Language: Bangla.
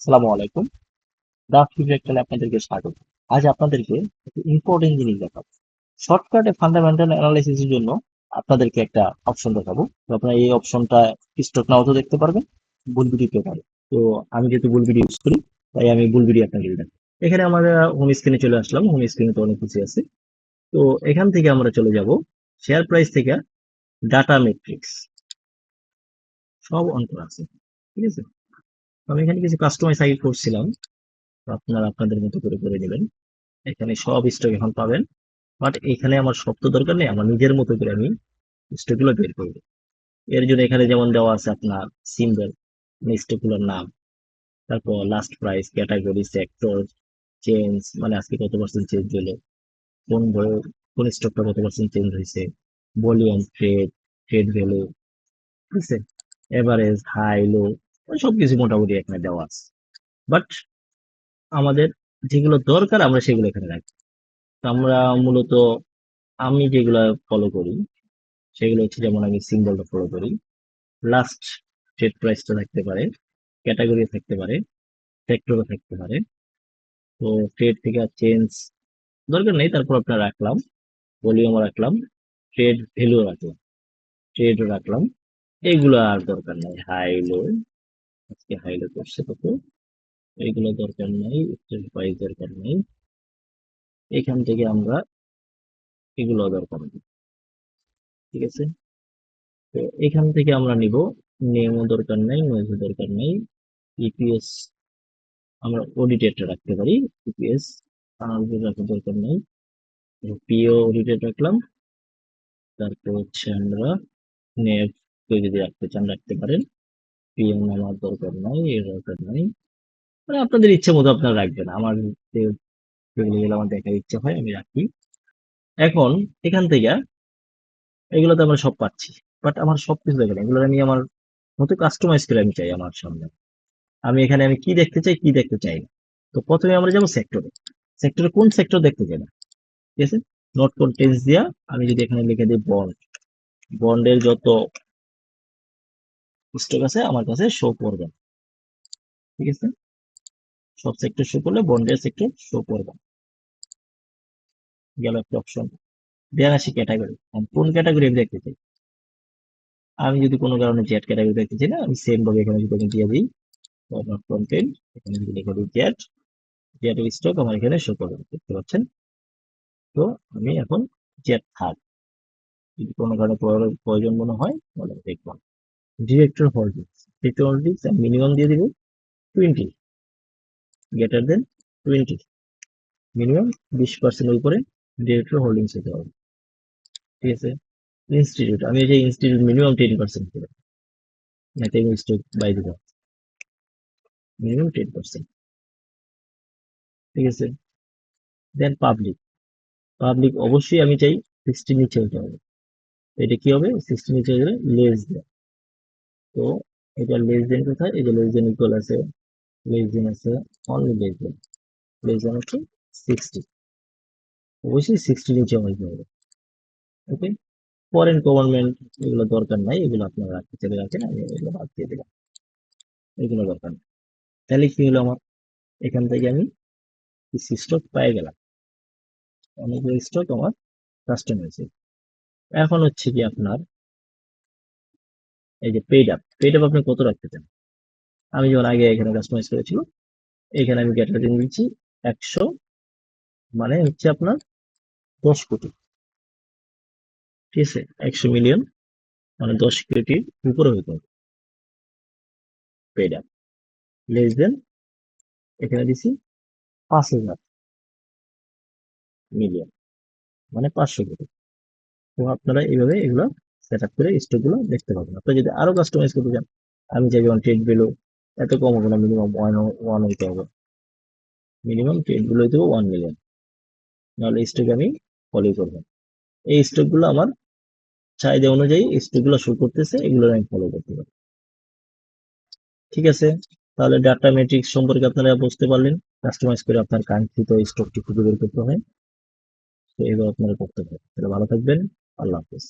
আসসালামু আলাইকুম। দা ফিডব্যাক চ্যানেলে আপনাদেরকে স্বাগত। আজ আপনাদেরকে একটা ইম্পর্টেন্ট জিনিস দেখাবো। শর্টকাটে ফান্ডামেন্টাল অ্যানালাইসিসের জন্য আপনাদেরকে একটা অপশন দেখাবো। তো আপনারা এই অপশনটা স্টক নাও তো দেখতে পারবেন বুল ভিডিও পেপারে তো আমি যেহেতু বুল ভিডিও ইউজ করি, তাই আমি বুল ভিডিও আপনাকে দেখাবো। এখানে আমরা হোম স্ক্রিনে চলে আসলাম। হোম স্ক্রিনে তো অনেক কিছু আছে। তো এখান থেকে আমরা চলে যাব শেয়ার প্রাইস থেকে ডাটা মেট্রিক্স সব অন করা আছে। ঠিক আছে? আমি এখানে কিছু কাস্টমাইজ আগে করছিলাম। আপনারা আপনাদের মতো করে করে নেবেন। এখানে সব স্টক এখন পাবেন। বাট এখানে আমার তো দরকার নেই, আমার নিজের মতো করে আমি স্টকগুলো বের করব। এর জন্য এখানে যেমন দেওয়া আছে আপনার সিম্বল মানে স্টকগুলোর নাম। তারপর last price category sector change মানে আজকে কত পার্সেন্ট চেঞ্জ হলো? কোন কোন স্টকটা কত পার্সেন্ট চেঞ্জ হয়েছে? ভলিউম ট্রেড ট্রেড ভ্যালু ঠিক আছে? এভারেজ হাই লো সবকিছু মোটামুটি এখানে দেওয়া আছে। বাট আমাদের যেগুলো দরকার আমরা সেগুলো এখানে রাখি। তো আমরা মূলত আমি যেগুলো ফলো করি, সেগুলো হচ্ছে যেমন আমি সিম্বলটা ফলো করি। লাস্ট ট্রেড প্রাইসটা থাকতে পারে ক্যাটাগরি থাকতে পারে সেক্টরও থাকতে পারে। তো ট্রেড থেকে আর চেঞ্জ দরকার নেই, তারপর আপনার রাখলাম। ভলিউমও রাখলাম ট্রেড ভ্যালু রাখলাম। ট্রেডও রাখলাম। এগুলো আর দরকার নেই হাই লো আজকে হাই লো করছে কত এগুলো দরকার নাই স্টেট প্রাইস দরকার নেই। এখান থেকে আমরা এগুলো দরকার নেই ঠিক আছে? তো এখান থেকে আমরা নিব নেমও দরকার নেই নয়েজও দরকার নেই ইপিএস আমরা অডিটেডটা রাখতে পারি ইপিএস আনালিসিস রাখার দরকার নেই। পিও অডিটেড রাখলাম। তারপর হচ্ছে আমরা কেউ যদি রাখতে চান, রাখতে পারেন। পিএম আমার দরকার নাই এর দরকার নাই। মানে আপনাদের ইচ্ছে মতো আপনারা রাখবেন, আমার যেগুলো আমার দেখার ইচ্ছা হয় আমি রাখি। এখন এখান থেকে এগুলো তো আমরা সব পাচ্ছি বাট আমার সবকিছু দেখেন এগুলো আমি আমার মতো কাস্টমাইজ করে আমি চাই আমার সামনে। আমি এখানে আমি কি দেখতে চাই, কি দেখতে চাই না। তো প্রথমে আমরা যাব সেক্টরে সেক্টরে কোন সেক্টর দেখতে চাই না? ঠিক আছে? নোট কন্টেন্স দিয়া আমি যদি এখানে লিখে দিই বন্ড বন্ডের যত স্টক আছে, আমার কাছে শো করবে। ঠিক আছে? সব সেক্টর শো করলে বন্ডের সেক্টর শো করবে। গেল একটা অপশন দেন আসি ক্যাটাগরি কোন ক্যাটাগরি আমি দেখতে চাই? আমি যদি কোনো কারণে জেড ক্যাটাগরি দেখতে চাই না, আমি সেম ভাবে এখানে যদি দিয়ে দিই নট কন্টেন্ট এখানে যদি লিখে দিই জেড জেড স্টক আমার এখানে শো করবে। দেখতে পাচ্ছেন? তো আমি এখন জেড থার্ড যদি কোনো কারণে প্রয়োজন- মনে হয়, তাহলে দেখব। ডিরেক্টর হোল্ডিংস ডিরেক্টর হোল্ডিংস আমি মিনিমাম দিয়ে দিব twenty greater than twenty minimum বিশ পার্সেন্টের উপরে ডিরেক্টর হোল্ডিংস হতে হবে। ঠিক আছে? ইনস্টিটিউট আমি যে ইনস্টিটিউট মিনিমাম টেন পার্সেন্ট করে। নাকি আমি স্টক বাই দিব। মিনিমাম টেন পার্সেন্ট ঠিক আছে? দেন পাবলিক পাবলিক অবশ্যই আমি চাই সিক্সটি নিচে হতে হবে। এটা কি হবে? সিক্সটি নিচে গেলে লেস দেন তো এটা লেস দেন কোথায় এই যে লেস দেন ইকুয়াল আছে লেস দেন আছে only less than less than হচ্ছে সিক্সটি অবশ্যই সিক্সটি নিচে হতে হবে। ওকে ফরেন গভর্নমেন্ট এগুলো দরকার নাই, এগুলো আপনারা রাখতে চাইলে রাখেন, আমি এগুলো বাদ দিয়ে দিলাম। এগুলো দরকার নেই। তাহলে কি হলো আমার? এখান থেকে আমি কিছু স্টক পেয়ে গেলাম। অনেকগুলো স্টক আমার কাস্টম হয়েছে। এখন হচ্ছে কি আপনার এই যে পেড আপ পেড আপ আপনি কত রাখতে চান? আমি যেমন আগে এখানে কাস্টমাইজ করেছিল এখানে আমি ক্যাটাগরি দিচ্ছি একশো মানে হচ্ছে আপনার দশ কোটি। ঠিক আছে? একশো মিলিয়ন মানে দশ কোটির উপরে হইতে হবে। পেড আপ লেস দেন এখানে দিছি পাঁচ হাজার মিলিয়ন মানে পাঁচশো কোটি। তো আপনারা এইভাবে এগুলো সেট আপ করে স্টকগুলো দেখতে পাবেন। আপনি যদি আরও কাস্টমাইজ করতে চান, আমি চাই যেমন ট্রেড ভ্যালু এত কম হবে না মিনিমাম ওয়ান ওয়ান হইতে হবে। মিনিমাম ট্রেড ভ্যালু হইতে হবে ওয়ান মিলিয়ন নাহলে স্টক আমি ফলো করব। এই স্টকগুলো আমার চাহিদা অনুযায়ী স্টকগুলো শো করতেছে, এগুলো আমি ফলো করতে পারি। ঠিক আছে? তাহলে ডাটা মেট্রিক্স সম্পর্কে আপনারা বুঝতে পারলেন। কাস্টমাইজ করে আপনার কাঙ্ক্ষিত স্টকটি খুঁজে বের করতে হয় তো এবার আপনারা করতে পারেন। তাহলে ভালো থাকবেন। আল্লাহ হাফিজ।